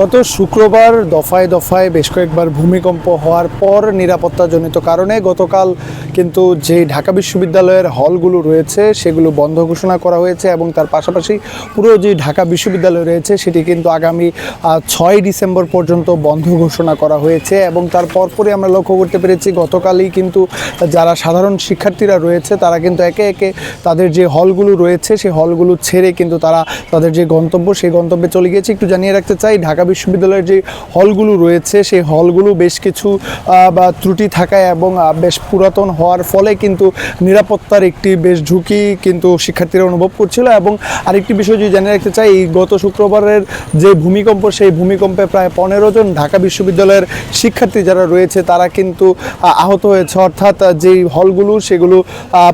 গত শুক্রবার দফায় দফায় বেশ কয়েকবার ভূমিকম্প হওয়ার পর নিরাপত্তাজনিত কারণে গতকাল কিন্তু যে ঢাকা বিশ্ববিদ্যালয়ের হলগুলো রয়েছে, সেগুলো বন্ধ ঘোষণা করা হয়েছে এবং তার পাশাপাশি পুরো যে ঢাকা বিশ্ববিদ্যালয় রয়েছে, সেটি কিন্তু আগামী ছয় ডিসেম্বর পর্যন্ত বন্ধ ঘোষণা করা হয়েছে এবং তার পরপরই আমরা লক্ষ্য করতে পেরেছি গতকালই কিন্তু যারা সাধারণ শিক্ষার্থীরা রয়েছে, তারা কিন্তু একে একে তাদের যে হলগুলো রয়েছে সেই হলগুলো ছেড়ে কিন্তু তারা তাদের যে গন্তব্য, সেই গন্তব্যে চলে গিয়েছে। একটু জানিয়ে রাখতে চাই, ঢাকা বিশ্ববিদ্যালয়ের যে হলগুলো রয়েছে, সেই হলগুলো বেশ কিছু বা ত্রুটি থাকায় এবং বেশ পুরাতন হওয়ার ফলে কিন্তু নিরাপত্তার একটি বেশ ঝুঁকি কিন্তু শিক্ষার্থীরা অনুভব করছিল এবং আরেকটি বিষয় যদি জানিয়ে রাখতে চাই, এই গত শুক্রবারের যে ভূমিকম্প, সেই ভূমিকম্পে প্রায় পনেরো জন ঢাকা বিশ্ববিদ্যালয়ের শিক্ষার্থী যারা রয়েছে, তারা কিন্তু আহত হয়েছে। অর্থাৎ যেই হলগুলো, সেগুলো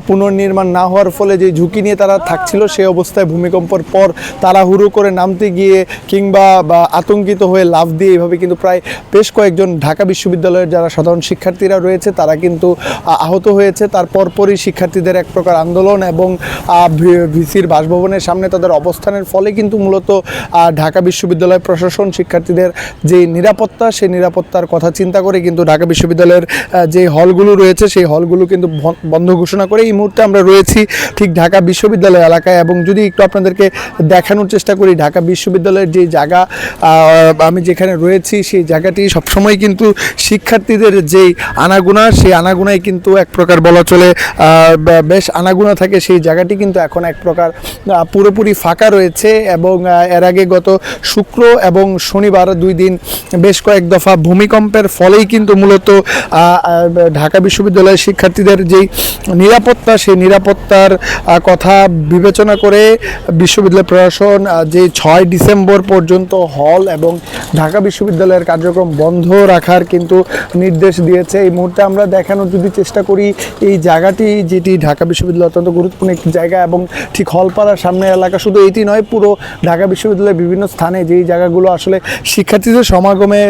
পুনর্নির্মাণ না হওয়ার ফলে যে ঝুঁকি নিয়ে তারা থাকছিল সেই অবস্থায় ভূমিকম্পের পর তারা হুড়ো করে নামতে গিয়ে কিংবা, বা আতঙ্কিত হয়ে লাভ দিয়ে এইভাবে কিন্তু প্রায় বেশ কয়েকজন ঢাকা বিশ্ববিদ্যালয়ের যারা সাধারণ শিক্ষার্থীরা রয়েছে, তারা কিন্তু আহত হয়েছে। তার পরপরই শিক্ষার্থীদের এক প্রকার আন্দোলন এবং ভিসির বাসভবনের সামনে তাদের অবস্থানের ফলে কিন্তু মূলত ঢাকা বিশ্ববিদ্যালয় প্রশাসন শিক্ষার্থীদের যে নিরাপত্তা সেই নিরাপত্তার কথা চিন্তা করে কিন্তু ঢাকা বিশ্ববিদ্যালয়ের যে হলগুলো রয়েছে, সেই হলগুলো কিন্তু বন্ধ ঘোষণা করে এই মুহূর্তে আমরা রয়েছি ঠিক ঢাকা বিশ্ববিদ্যালয় এলাকায়। এবং যদি একটু আপনাদেরকে দেখানোর চেষ্টা করি, ঢাকা বিশ্ববিদ্যালয়ের যে জায়গা আমি যেখানে রয়েছি, সেই জায়গাটি সবসময় কিন্তু শিক্ষার্থীদের যেই আনাগুনা, সেই আনাগুনায় কিন্তু এক প্রকার বলা চলে বেশ আনাগুনা থাকে। সেই জায়গাটি কিন্তু এখন এক প্রকার পুরোপুরি ফাঁকা রয়েছে এবং এর আগে গত শুক্র এবং শনিবার দুই দিন বেশ কয়েক দফা ভূমিকম্পের ফলেই কিন্তু মূলত ঢাকা বিশ্ববিদ্যালয়ের শিক্ষার্থীদের যেই নিরাপত্তা, সেই নিরাপত্তার কথা বিবেচনা করে বিশ্ববিদ্যালয় প্রশাসন যে ছয় ডিসেম্বর পর্যন্ত হল এবং ঢাকা বিশ্ববিদ্যালয়ের কার্যক্রম বন্ধ রাখার কিন্তু নির্দেশ দিয়েছে। এই মুহূর্তে আমরা দেখানোর যদি চেষ্টা করি, এই জায়গাটি যেটি ঢাকা বিশ্ববিদ্যালয় অত্যন্ত গুরুত্বপূর্ণ একটি জায়গা এবং ঠিক হলপাড়ার সামনে এলাকা শুধু এটি নয়, পুরো ঢাকা বিশ্ববিদ্যালয়ের বিভিন্ন স্থানে যেই জায়গাগুলো আসলে শিক্ষার্থীদের সমাগমে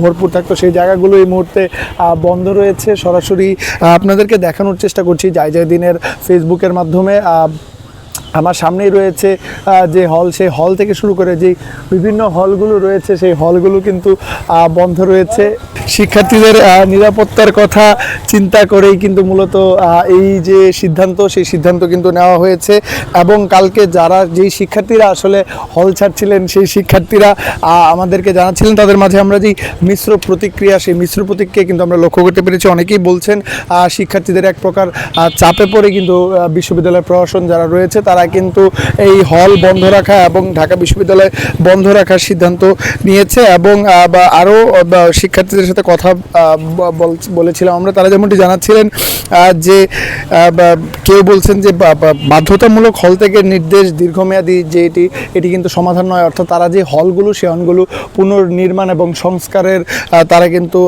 ভরপুর থাকতো, সেই জায়গাগুলো এই মুহূর্তে বন্ধ রয়েছে। সরাসরি আপনাদেরকে দেখানোর চেষ্টা করছি। যাই যাই দিনের ফেসবুকের মাধ্যমে আমার সামনেই রয়েছে যে হল সেই হল থেকে শুরু করে যে বিভিন্ন হলগুলো রয়েছে সেই হলগুলো কিন্তু বন্ধ রয়েছে। শিক্ষার্থীদের নিরাপত্তার কথা চিন্তা করেই কিন্তু মূলত এই যে সিদ্ধান্ত সেই সিদ্ধান্ত কিন্তু নেওয়া হয়েছে। এবং কালকে যারা যেই শিক্ষার্থীরা আসলে হল ছাড়ছিলেন সেই শিক্ষার্থীরা আমাদেরকে জানাচ্ছিলেন। তাদের মাঝে আমরা যেই মিশ্র প্রতিক্রিয়া সেই মিশ্র প্রতিক্রিয়া কিন্তু আমরা লক্ষ্য করতে পেরেছি। অনেকেই বলছেন শিক্ষার্থীদের এক প্রকার চাপে পড়ে কিন্তু আহ, বিশ্ববিদ্যালয় প্রশাসন যারা রয়েছে তারা কিন্তু এই হল বন্ধ রাখা এবং ঢাকা বিশ্ববিদ্যালয় বন্ধ রাখার সিদ্ধান্ত নিয়েছে এবং আরও শিক্ষার্থীদের সাথে কথা বল- বলেছিলাম আমরা, তারা যেমনটি জানাচ্ছিলেন যে কেউ বলছেন যে বাধ্যতামূলক হল থেকে নির্দেশ দীর্ঘমেয়াদী যে এটি এটি কিন্তু সমাধান নয়। অর্থাৎ তারা যে হলগুলো সেই হলগুলো পুনর্নির্মাণ এবং সংস্কারের তারা কিন্তু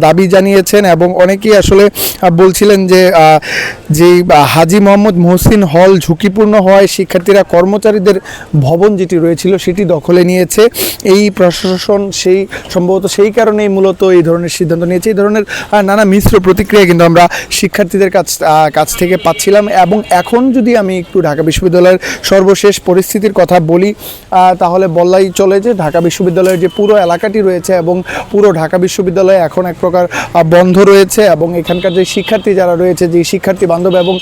দাবি জানিয়েছেন এবং অনেকেই আসলে বলছিলেন যে যে হাজি মোহাম্মদ মহসিন হল ঝুঁকিপূর্ণ হওয়ায় শিক্ষার্থীরা, কর্মচারীদের ভবন যেটি রয়েছিল সেটি দখলে নিয়েছে। এই প্রশাসন সেই, সম্ভবত সেই কারণেই মূলত এই ধরনের সিদ্ধান্ত নিয়েছে। এই ধরনের নানা মিশ্র প্রতিক্রিয়া কিন্তু আমরা শিক্ষার্থীদের কাছ কাছ থেকে পাচ্ছিলাম। এবং এখন যদি আমি একটু ঢাকা বিশ্ববিদ্যালয়ের সর্বশেষ পরিস্থিতির কথা বলি তাহলে বললাই চলে যে ঢাকা বিশ্ববিদ্যালয়ের যে পুরো এলাকাটি রয়েছে এবং পুরো ঢাকা বিশ্ববিদ্যালয় এখন এক প্রকার বন্ধ রয়েছে এবং এখানকার যে শিক্ষার্থী যারা রয়েছে, যে শিক্ষার্থী বান্ধব এবং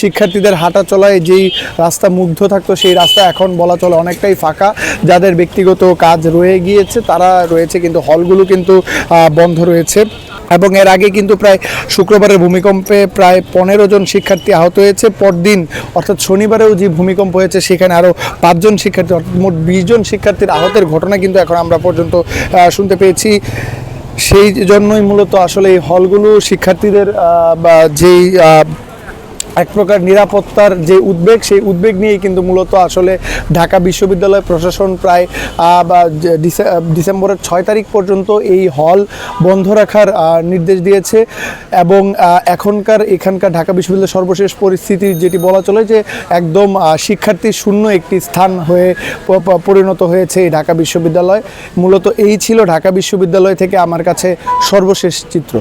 শিক্ষার্থীদের হাঁটা চলায় যেই রাস্তা মুগ্ধ থাকতো, সেই রাস্তা এখন বলা চলে অনেকটাই ফাঁকা। যাদের ব্যক্তিগত কাজ রয়ে গিয়েছে, তারা রয়েছে, কিন্তু হলগুলো কিন্তু বন্ধ রয়েছে। এবং এর আগে কিন্তু প্রায় শুক্রবারের ভূমিকম্পে প্রায় পনেরো জন শিক্ষার্থী আহত হয়েছে। পরদিন, অর্থাৎ শনিবারেও যে ভূমিকম্প হয়েছে, সেখানে আরও পাঁচজন শিক্ষার্থী, অর্থাৎ মোট বিশ জন শিক্ষার্থীর আহতের ঘটনা কিন্তু এখন আমরা পর্যন্ত শুনতে পেয়েছি। সেই জন্যই মূলত আসলে এই হলগুলো শিক্ষার্থীদের বা যেই এক প্রকার নিরাপত্তার যে উদ্বেগ, সেই উদ্বেগ নিয়েই কিন্তু মূলত আসলে ঢাকা বিশ্ববিদ্যালয় প্রশাসন প্রায় বা ডিসে- ডিসেম্বরের ছয় তারিখ পর্যন্ত এই হল বন্ধ রাখার নির্দেশ দিয়েছে এবং এখনকার, এখানকার ঢাকা বিশ্ববিদ্যালয়ের সর্বশেষ পরিস্থিতি যেটি বলা চলে যে একদম শিক্ষার্থী শূন্য একটি স্থান হয়ে পরিণত হয়েছে এই ঢাকা বিশ্ববিদ্যালয়। মূলত এই ছিল ঢাকা বিশ্ববিদ্যালয় থেকে আমার কাছে সর্বশেষ চিত্র।